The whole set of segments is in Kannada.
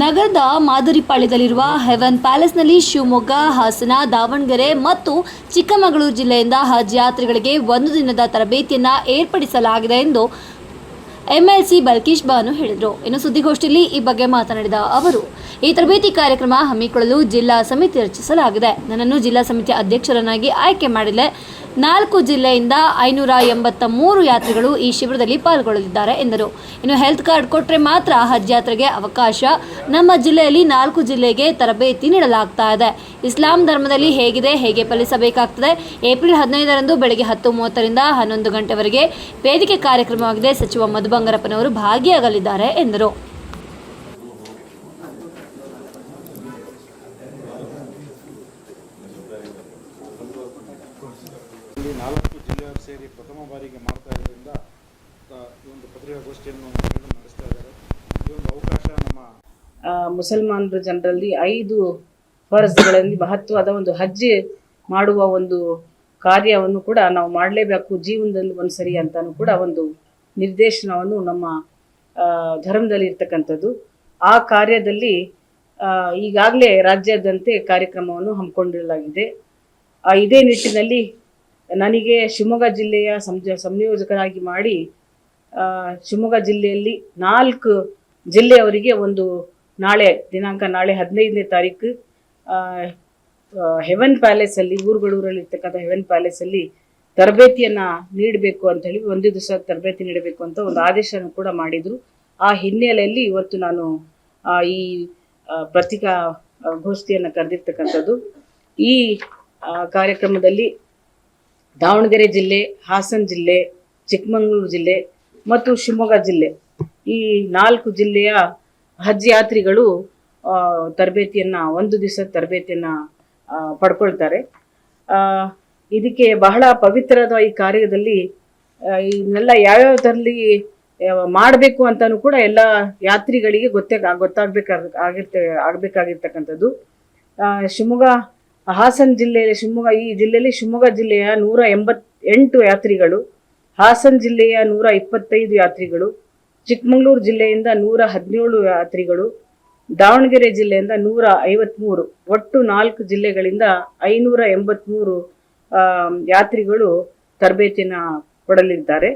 ನಗರದ ಮಾದರಿಪಾಳ್ಯದಲ್ಲಿರುವ ಹೆವನ್ ಪ್ಯಾಲೇಸ್ನಲ್ಲಿ ಶಿವಮೊಗ್ಗ, ಹಾಸನ, ದಾವಣಗೆರೆ ಮತ್ತು ಚಿಕ್ಕಮಗಳೂರು ಜಿಲ್ಲೆಯಿಂದ ಹಜ್ ಯಾತ್ರಿಗಳಿಗೆ ಒಂದು ದಿನದ ತರಬೇತಿಯನ್ನು ಏರ್ಪಡಿಸಲಾಗಿದೆ ಎಂದು ಎಂಎಲ್ಸಿ ಬಲ್ಕೀಶ್ ಬಾನು ಹೇಳಿದರು. ಇನ್ನು ಸುದ್ದಿಗೋಷ್ಠಿಯಲ್ಲಿ ಈ ಬಗ್ಗೆ ಮಾತನಾಡಿದ ಅವರು, ಈ ತರಬೇತಿ ಕಾರ್ಯಕ್ರಮ ಹಮ್ಮಿಕೊಳ್ಳಲು ಜಿಲ್ಲಾ ಸಮಿತಿ ರಚಿಸಲಾಗಿದೆ. ನನ್ನನ್ನು ಜಿಲ್ಲಾ ಸಮಿತಿ ಅಧ್ಯಕ್ಷರನ್ನಾಗಿ ಆಯ್ಕೆ ಮಾಡಿದೆ ನಾಲ್ಕು ಜಿಲ್ಲೆಯಿಂದ ಐನೂರ ಎಂಬತ್ತ ಮೂರು ಯಾತ್ರಿಗಳು ಈ ಶಿಬಿರದಲ್ಲಿ ಪಾಲ್ಗೊಳ್ಳಲಿದ್ದಾರೆ ಎಂದರು. ಇನ್ನು ಹೆಲ್ತ್ ಕಾರ್ಡ್ ಕೊಟ್ಟರೆ ಮಾತ್ರ ಹಜ್ ಯಾತ್ರೆಗೆ ಅವಕಾಶ. ನಮ್ಮ ಜಿಲ್ಲೆಯಲ್ಲಿ ನಾಲ್ಕು ಜಿಲ್ಲೆಗೆ ತರಬೇತಿ ನೀಡಲಾಗ್ತಾ ಇದೆ. ಇಸ್ಲಾಂ ಧರ್ಮದಲ್ಲಿ ಹೇಗಿದೆ, ಹೇಗೆ ಪಾಲಿಸಬೇಕಾಗ್ತದೆ ಏಪ್ರಿಲ್ ಹದಿನೈದರಂದು ಬೆಳಗ್ಗೆ ಹತ್ತು ಮೂವತ್ತರಿಂದ ಹನ್ನೊಂದು ಗಂಟೆವರೆಗೆ ವೇದಿಕೆ ಕಾರ್ಯಕ್ರಮವಾಗಿದೆ. ಸಚಿವ ಮಧು ಬಂಗಾರಪ್ಪನವರು ಭಾಗಿಯಾಗಲಿದ್ದಾರೆ ಎಂದರು. ಇಲ್ಲಿ ನಾಲ್ಕು ಜಿಲ್ಲೆಯವರು ಸೇರಿ ಪ್ರಥಮ ಬಾರಿಗೆ ಮಾಡ್ತಾ ಇರೋದ್ರಿಂದ ಈ ಒಂದು ಪತ್ರಿಕಾಗೋಷ್ಠಿಯನ್ನು ನಡೆಸ್ತಾ ಇದ್ದಾರೆ. ಈ ಒಂದು ಅವಕಾಶ ನಮ್ಮ ಮುಸಲ್ಮಾನರ ಜನರಲ್ಲಿ ಐದು ಫರ್ಜ್ಗಳಲ್ಲಿ ಮಹತ್ವದ ಒಂದು ಹಜ್ಜೆ ಮಾಡುವ ಒಂದು ಕಾರ್ಯವನ್ನು ಕೂಡ ನಾವು ಮಾಡಲೇಬೇಕು. ಜೀವನದಲ್ಲಿ ಒಂದ್ಸರಿ ಅಂತಲೂ ಕೂಡ ಒಂದು ನಿರ್ದೇಶನವನ್ನು ನಮ್ಮ ಧರ್ಮದಲ್ಲಿ ಇರ್ತಕ್ಕಂಥದ್ದು. ಆ ಕಾರ್ಯದಲ್ಲಿ ಈಗಾಗಲೇ ರಾಜ್ಯಾದ್ಯಂತ ಕಾರ್ಯಕ್ರಮವನ್ನು ಹಮ್ಮಿಕೊಂಡಿರಲಾಗಿದೆ. ಇದೇ ನಿಟ್ಟಿನಲ್ಲಿ ನನಗೆ ಶಿವಮೊಗ್ಗ ಜಿಲ್ಲೆಯ ಸಂಜ, ಸಂಯೋಜಕರಾಗಿ ಮಾಡಿ ಶಿವಮೊಗ್ಗ ಜಿಲ್ಲೆಯಲ್ಲಿ ನಾಲ್ಕು ಜಿಲ್ಲೆಯವರಿಗೆ ಒಂದು ನಾಳೆ, ದಿನಾಂಕ ನಾಳೆ ಹದಿನೈದನೇ ತಾರೀಕು ಹೆವೆನ್ ಪ್ಯಾಲೇಸಲ್ಲಿ ಊರುಗಳೂರಲ್ಲಿ ಇರ್ತಕ್ಕಂಥ ಹೆವೆನ್ ಪ್ಯಾಲೇಸಲ್ಲಿ ತರಬೇತಿಯನ್ನು ನೀಡಬೇಕು ಅಂತ ಹೇಳಿ, ಒಂದು ದಿವಸ ತರಬೇತಿ ನೀಡಬೇಕು ಅಂತ ಒಂದು ಆದೇಶವನ್ನು ಕೂಡ ಮಾಡಿದರು. ಆ ಹಿನ್ನೆಲೆಯಲ್ಲಿ ಇವತ್ತು ನಾನು ಈ ಪತ್ರಿಕಾ ಗೋಷ್ಠಿಯನ್ನು ಕರೆದಿರ್ತಕ್ಕಂಥದ್ದು. ಈ ಕಾರ್ಯಕ್ರಮದಲ್ಲಿ ದಾವಣಗೆರೆ ಜಿಲ್ಲೆ, ಹಾಸನ ಜಿಲ್ಲೆ, ಚಿಕ್ಕಮಗಳೂರು ಜಿಲ್ಲೆ ಮತ್ತು ಶಿವಮೊಗ್ಗ ಜಿಲ್ಲೆ. ಈ ನಾಲ್ಕು ಜಿಲ್ಲೆಯ ಹಜ್ ಯಾತ್ರಿಗಳು ತರಬೇತಿಯನ್ನು, ಒಂದು ದಿವಸ ತರಬೇತಿಯನ್ನು ಪಡ್ಕೊಳ್ತಾರೆ. ಇದಕ್ಕೆ ಬಹಳ ಪವಿತ್ರದ ಈ ಕಾರ್ಯದಲ್ಲಿ ಇದನ್ನೆಲ್ಲ ಯಾವ್ಯಾವ ಥರಲ್ಲಿ ಮಾಡಬೇಕು ಅಂತಲೂ ಕೂಡ ಎಲ್ಲ ಯಾತ್ರಿಗಳಿಗೆ ಗೊತ್ತೇ ಗೊತ್ತಾಗ್ಬೇಕಾಗ, ಆಗಿರ್ತ, ಆಗ್ಬೇಕಾಗಿರ್ತಕ್ಕಂಥದ್ದು. ಶಿವಮೊಗ್ಗ ಹಾಸನ ಜಿಲ್ಲೆಯಲ್ಲಿ ಶಿವಮೊಗ್ಗ, ಈ ಜಿಲ್ಲೆಯಲ್ಲಿ ಶಿವಮೊಗ್ಗ ಜಿಲ್ಲೆಯ ನೂರ ಎಂಬತ್ ಎಂಟು ಯಾತ್ರಿಗಳು, ಹಾಸನ ಜಿಲ್ಲೆಯ ನೂರ ಇಪ್ಪತ್ತೈದು ಯಾತ್ರಿಗಳು, ಚಿಕ್ಕಮಗಳೂರು ಜಿಲ್ಲೆಯಿಂದ ನೂರ ಹದಿನೇಳು ಯಾತ್ರಿಗಳು, ದಾವಣಗೆರೆ ಜಿಲ್ಲೆಯಿಂದ ನೂರ ಐವತ್ಮೂರು, ಒಟ್ಟು ನಾಲ್ಕು ಜಿಲ್ಲೆಗಳಿಂದ ಐನೂರ ಎಂಬತ್ಮೂರು ಯಾತ್ರಿಗಳು ತರಬೇತಿನ ಕೊಡಲಿದ್ದಾರೆ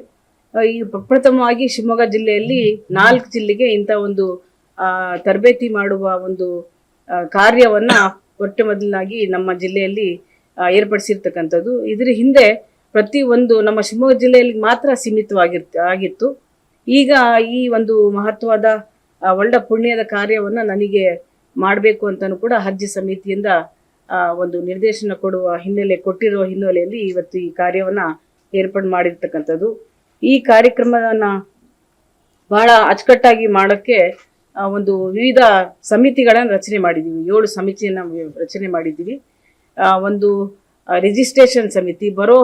ಈ ಪ್ರಪ್ರಥಮವಾಗಿ ಶಿವಮೊಗ್ಗ ಜಿಲ್ಲೆಯಲ್ಲಿ ನಾಲ್ಕು ಜಿಲ್ಲೆಗೆ ಇಂಥ ಒಂದು ತರಬೇತಿ ಮಾಡುವ ಒಂದು ಕಾರ್ಯವನ್ನ ಒಟ್ಟು ಮೊದಲಾಗಿ ನಮ್ಮ ಜಿಲ್ಲೆಯಲ್ಲಿ ಏರ್ಪಡಿಸಿರ್ತಕ್ಕಂಥದ್ದು. ಇದರ ಹಿಂದೆ ಪ್ರತಿ ಒಂದು ನಮ್ಮ ಶಿವಮೊಗ್ಗ ಜಿಲ್ಲೆಯಲ್ಲಿ ಮಾತ್ರ ಸೀಮಿತವಾಗಿರ್ತ, ಆಗಿತ್ತು. ಈಗ ಈ ಒಂದು ಮಹತ್ವದ ಒಳ್ಳ ಪುಣ್ಯದ ಕಾರ್ಯವನ್ನ ನನಗೆ ಮಾಡಬೇಕು ಅಂತಲೂ ಕೂಡ ಅರ್ಜಿ ಸಮಿತಿಯಿಂದ ಒಂದು ನಿರ್ದೇಶನ ಕೊಡುವ ಹಿನ್ನೆಲೆ, ಕೊಟ್ಟಿರುವ ಹಿನ್ನೆಲೆಯಲ್ಲಿ ಇವತ್ತು ಈ ಕಾರ್ಯವನ್ನ ಏರ್ಪಾಡು ಮಾಡಿರ್ತಕ್ಕಂಥದ್ದು. ಈ ಕಾರ್ಯಕ್ರಮವನ್ನ ಬಹಳ ಅಚ್ಚುಕಟ್ಟಾಗಿ ಮಾಡೋಕ್ಕೆ ಒಂದು ವಿವಿಧ ಸಮಿತಿಗಳನ್ನು ರಚನೆ ಮಾಡಿದ್ದೀವಿ ಏಳು ಸಮಿತಿಯನ್ನು ರಚನೆ ಮಾಡಿದ್ದೀವಿ ಒಂದು ರಿಜಿಸ್ಟ್ರೇಷನ್ ಸಮಿತಿ, ಬರೋ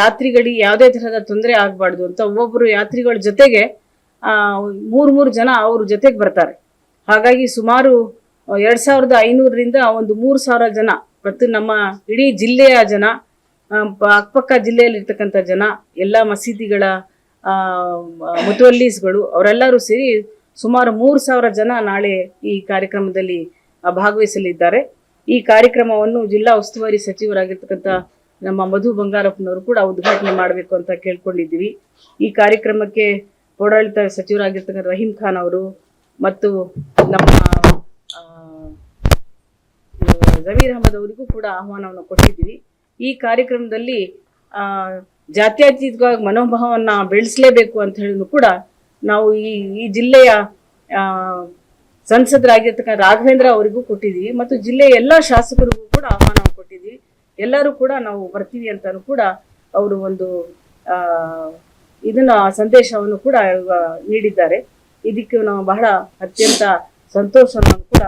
ಯಾತ್ರಿಗಳಿಗೆ ಯಾವುದೇ ತರಹದ ತೊಂದರೆ ಆಗಬಾರ್ದು ಅಂತ ಒಬ್ಬೊಬ್ಬರು ಯಾತ್ರಿಗಳ ಜೊತೆಗೆ ಮೂರು ಮೂರು ಜನ ಅವ್ರ ಜೊತೆಗೆ ಬರ್ತಾರೆ. ಹಾಗಾಗಿ ಸುಮಾರು ಎರಡು ಸಾವಿರದ ಐನೂರರಿಂದ ಒಂದು ಮೂರು ಸಾವಿರ ಜನ ಮತ್ತು ನಮ್ಮ ಇಡೀ ಜಿಲ್ಲೆಯ ಜನ ಅಕ್ಕಪಕ್ಕ ಜಿಲ್ಲೆಯಲ್ಲಿರ್ತಕ್ಕಂಥ ಜನ, ಎಲ್ಲ ಮಸೀದಿಗಳ ಮುತವಲ್ಲೀಸ್ಗಳು, ಅವರೆಲ್ಲರೂ ಸೇರಿ ಸುಮಾರು ಮೂರು ಸಾವಿರ ಜನ ನಾಳೆ ಈ ಕಾರ್ಯಕ್ರಮದಲ್ಲಿ ಭಾಗವಹಿಸಲಿದ್ದಾರೆ. ಈ ಕಾರ್ಯಕ್ರಮವನ್ನು ಜಿಲ್ಲಾ ಉಸ್ತುವಾರಿ ಸಚಿವರಾಗಿರ್ತಕ್ಕಂಥ ನಮ್ಮ ಮಧು ಬಂಗಾರಪ್ಪನವರು ಕೂಡ ಉದ್ಘಾಟನೆ ಮಾಡಬೇಕು ಅಂತ ಕೇಳ್ಕೊಂಡಿದ್ದೀವಿ. ಈ ಕಾರ್ಯಕ್ರಮಕ್ಕೆ ಓಡಾಡಳಿತ ಸಚಿವರಾಗಿರ್ತಕ್ಕಂಥ ರಹೀಂ ಖಾನ್ ಅವರು ಮತ್ತು ನಮ್ಮ ಜಮೀರ್ ಅಹಮದ್ ಅವರಿಗೂ ಕೂಡ ಆಹ್ವಾನವನ್ನು ಕೊಟ್ಟಿದ್ದೀವಿ. ಈ ಕಾರ್ಯಕ್ರಮದಲ್ಲಿ ಜಾತ್ಯತೀತವಾಗಿ ಮನೋಭಾವವನ್ನು ಬೆಳೆಸಲೇಬೇಕು ಅಂತ ಹೇಳಿದ್ರು ಕೂಡ ನಾವು ಈ ಈ ಜಿಲ್ಲೆಯ ಸಂಸದರಾಗಿರ್ತಕ್ಕಂಥ ರಾಘವೇಂದ್ರ ಅವರಿಗೂ ಕೊಟ್ಟಿದ್ದೀವಿ ಮತ್ತು ಜಿಲ್ಲೆಯ ಎಲ್ಲ ಶಾಸಕರಿಗೂ ಕೂಡ ಆಹ್ವಾನ ಕೊಟ್ಟಿದ್ದೀವಿ. ಎಲ್ಲರೂ ಕೂಡ ನಾವು ಬರ್ತೀವಿ ಅಂತಲೂ ಕೂಡ ಅವರು ಒಂದು ಇದನ್ನ ಸಂದೇಶವನ್ನು ಕೂಡ ನೀಡಿದ್ದಾರೆ. ಇದಕ್ಕೆ ನಾವು ಬಹಳ ಅತ್ಯಂತ ಸಂತೋಷವನ್ನು ಕೂಡ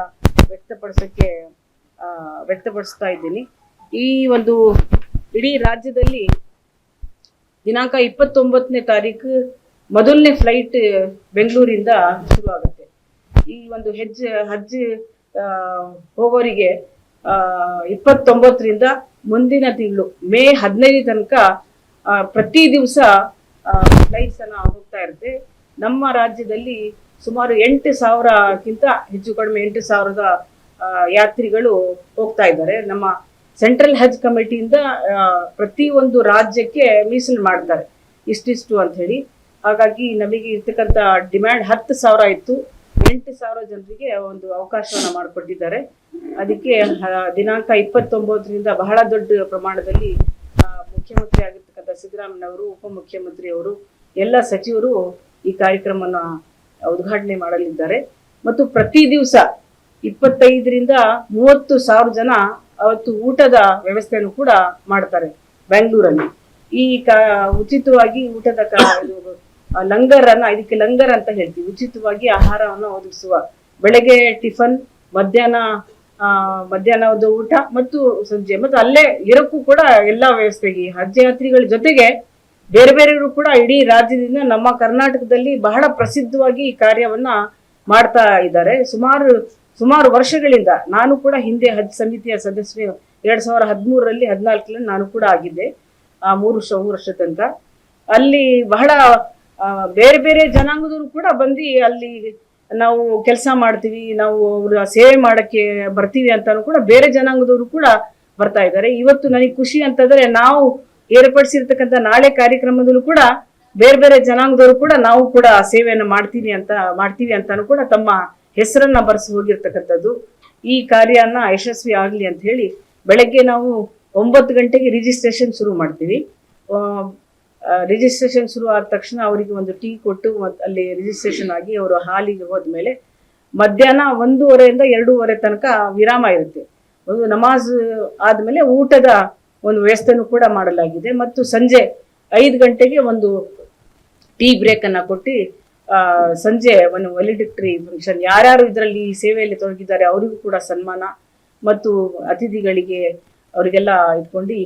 ವ್ಯಕ್ತಪಡಿಸೋಕ್ಕೆ ವ್ಯಕ್ತಪಡಿಸ್ತಾ ಇದ್ದೀನಿ. ಈ ಒಂದು ಇಡೀ ರಾಜ್ಯದಲ್ಲಿ ದಿನಾಂಕ ಇಪ್ಪತ್ತೊಂಬತ್ತನೇ ತಾರೀಕು ಮೊದಲನೇ ಫ್ಲೈಟ್ ಬೆಂಗಳೂರಿಂದ ಶುರುವಾಗುತ್ತೆ ಈ ಒಂದು ಹೆಜ್ಜೆ ಹಜ್ ಹೋಗೋರಿಗೆ ಇಪ್ಪತ್ತೊಂಬತ್ತರಿಂದ ಮುಂದಿನ ತಿಂಗಳು, ಮೇ ಹದಿನೈದು ತನಕ ಪ್ರತಿ ದಿವಸ ಫ್ಲೈಟ್ಸ್ ಹೋಗ್ತಾ ಇರುತ್ತೆ. ನಮ್ಮ ರಾಜ್ಯದಲ್ಲಿ ಸುಮಾರು ಎಂಟು ಸಾವಿರಕ್ಕಿಂತ ಹೆಚ್ಚು ಕಡಿಮೆ ಎಂಟು ಸಾವಿರದ ಯಾತ್ರಿಗಳು ಹೋಗ್ತಾ ಇದ್ದಾರೆ. ನಮ್ಮ ಸೆಂಟ್ರಲ್ ಹಜ್ ಕಮಿಟಿಯಿಂದ ಪ್ರತಿ ಪ್ರತಿಯೊಂದು ರಾಜ್ಯಕ್ಕೆ ಮೀಸಲು ಮಾಡ್ತಾರೆ. ಇಷ್ಟಿಷ್ಟು ಅಂತ ಹೇಳಿ. ಹಾಗಾಗಿ ನಮಗೆ ಇರ್ತಕ್ಕಂಥ ಡಿಮ್ಯಾಂಡ್ ಹತ್ತು ಸಾವಿರ ಇತ್ತು. ಎಂಟು ಸಾವಿರ ಜನರಿಗೆ ಒಂದು ಅವಕಾಶವನ್ನು ಮಾಡಿಕೊಟ್ಟಿದ್ದಾರೆ. ಅದಕ್ಕೆ ದಿನಾಂಕ ಇಪ್ಪತ್ತೊಂಬತ್ತರಿಂದ ಬಹಳ ದೊಡ್ಡ ಪ್ರಮಾಣದಲ್ಲಿ ಮುಖ್ಯಮಂತ್ರಿ ಆಗಿರ್ತಕ್ಕಂಥ ಸಿದ್ದರಾಮಯ್ಯವರು ಉಪಮುಖ್ಯಮಂತ್ರಿಯವರು ಎಲ್ಲ ಸಚಿವರು ಈ ಕಾರ್ಯಕ್ರಮವನ್ನು ಉದ್ಘಾಟನೆ ಮಾಡಲಿದ್ದಾರೆ. ಮತ್ತು ಪ್ರತಿ ದಿವಸ ಇಪ್ಪತ್ತೈದರಿಂದ ಮೂವತ್ತು ಸಾವಿರ ಜನ ಅವತ್ತು ಊಟದ ವ್ಯವಸ್ಥೆಯನ್ನು ಕೂಡ ಮಾಡ್ತಾರೆ. ಬೆಂಗಳೂರಲ್ಲಿ. ಈ ಕ, ಉಚಿತವಾಗಿ ಊಟದ ಕ ಇದು, ಲಂಗರ್ ಅನ್ನ ಇದಕ್ಕೆ ಲಂಗರ್ ಅಂತ ಹೇಳ್ತೀವಿ. ಉಚಿತವಾಗಿ ಆಹಾರವನ್ನು ಒದಗಿಸುವ. ಬೆಳಗ್ಗೆ ಟಿಫನ್ ಮಧ್ಯಾಹ್ನ ಮಧ್ಯಾಹ್ನದ ಊಟ ಮತ್ತು ಸಂಜೆ. ಮತ್ತು ಅಲ್ಲೇ ಇರೋಕ್ಕೂ ಕೂಡ ಎಲ್ಲಾ ವ್ಯವಸ್ಥೆಗೆ ಹಜ್ ಯಾತ್ರಿಗಳ ಜೊತೆಗೆ ಬೇರೆ ಬೇರೆಯವರು ಕೂಡ ಇಡೀ ರಾಜ್ಯದಿಂದ ನಮ್ಮ ಕರ್ನಾಟಕದಲ್ಲಿ ಬಹಳ ಪ್ರಸಿದ್ಧವಾಗಿ ಈ ಕಾರ್ಯವನ್ನ ಮಾಡ್ತಾ ಇದ್ದಾರೆ. ಸುಮಾರು ಸುಮಾರು ವರ್ಷಗಳಿಂದ ನಾನು ಕೂಡ ಹಿಂದೆ ಹಜ್ ಸಮಿತಿಯ ಸದಸ್ಯ ಎರಡ್ ಸಾವಿರ ಹದಿಮೂರರಲ್ಲಿ ಹದಿನಾಲ್ಕರಲ್ಲಿ ನಾನು ಕೂಡ ಆಗಿದ್ದೆ. ಆ ಮೂರು ವರ್ಷ ಮೂರು ವರ್ಷ ತನಕ. ಅಲ್ಲಿ ಬಹಳ ಬೇರೆ ಬೇರೆ ಜನಾಂಗದವರು ಕೂಡ ಬಂದು ಅಲ್ಲಿ ನಾವು ಕೆಲಸ ಮಾಡ್ತೀವಿ, ನಾವು ಅವ್ರ ಸೇವೆ ಮಾಡಕ್ಕೆ ಬರ್ತೀವಿ ಅಂತಾನು ಕೂಡ ಬೇರೆ ಜನಾಂಗದವರು ಕೂಡ ಬರ್ತಾ ಇದ್ದಾರೆ. ಇವತ್ತು ನನಗೆ ಖುಷಿ ಅಂತಂದ್ರೆ ನಾವು ಏರ್ಪಡಿಸಿರ್ತಕ್ಕಂಥ ನಾಳೆ ಕಾರ್ಯಕ್ರಮದಲ್ಲೂ ಕೂಡ ಬೇರೆ ಬೇರೆ ಜನಾಂಗದವರು ಕೂಡ ನಾವು ಕೂಡ ಸೇವೆಯನ್ನು ಮಾಡ್ತೀನಿ ಅಂತ, ಮಾಡ್ತೀವಿ ಅಂತಾನು ಕೂಡ ತಮ್ಮ ಹೆಸರನ್ನ ಬರೆಸಿ ಹೋಗಿರ್ತಕ್ಕಂಥದ್ದು. ಈ ಕಾರ್ಯನ ಯಶಸ್ವಿ ಆಗಲಿ ಅಂತ ಹೇಳಿ ಬೆಳಗ್ಗೆ ನಾವು ಒಂಬತ್ತು ಗಂಟೆಗೆ ರಿಜಿಸ್ಟ್ರೇಷನ್ ಶುರು ಮಾಡ್ತೀವಿ. ರಿಜಿಸ್ಟ್ರೇಷನ್ ಶುರು ಆದ ತಕ್ಷಣ ಅವರಿಗೆ ಒಂದು ಟೀ ಕೊಟ್ಟು ಮತ್ತು ಅಲ್ಲಿ ರಿಜಿಸ್ಟ್ರೇಷನ್ ಆಗಿ ಅವರು ಹಾಲಿಗೆ ಹೋದ್ಮೇಲೆ ಮಧ್ಯಾಹ್ನ ಒಂದೂವರೆಯಿಂದ ಎರಡೂವರೆ ತನಕ ವಿರಾಮ ಇರುತ್ತೆ. ಒಂದು ನಮಾಜ್ ಆದ್ಮೇಲೆ ಊಟದ ಒಂದು ವ್ಯವಸ್ಥೆನೂ ಕೂಡ ಮಾಡಲಾಗಿದೆ ಮತ್ತು ಸಂಜೆ ಐದು ಗಂಟೆಗೆ ಒಂದು ಟೀ ಬ್ರೇಕ್ ಅನ್ನ ಕೊಟ್ಟು ಸಂಜೆ ಒಂದು ವ್ಯಾಲಿಡಿಕ್ಟರಿ ಫಂಕ್ಷನ್ ಯಾರ್ಯಾರು ಇದರಲ್ಲಿ ಸೇವೆಯಲ್ಲಿ ತೊಡಗಿದ್ದಾರೆ ಅವರಿಗೂ ಕೂಡ ಸನ್ಮಾನ ಮತ್ತು ಅತಿಥಿಗಳಿಗೆ ಅವರಿಗೆಲ್ಲ ಇಟ್ಕೊಂಡು ಈ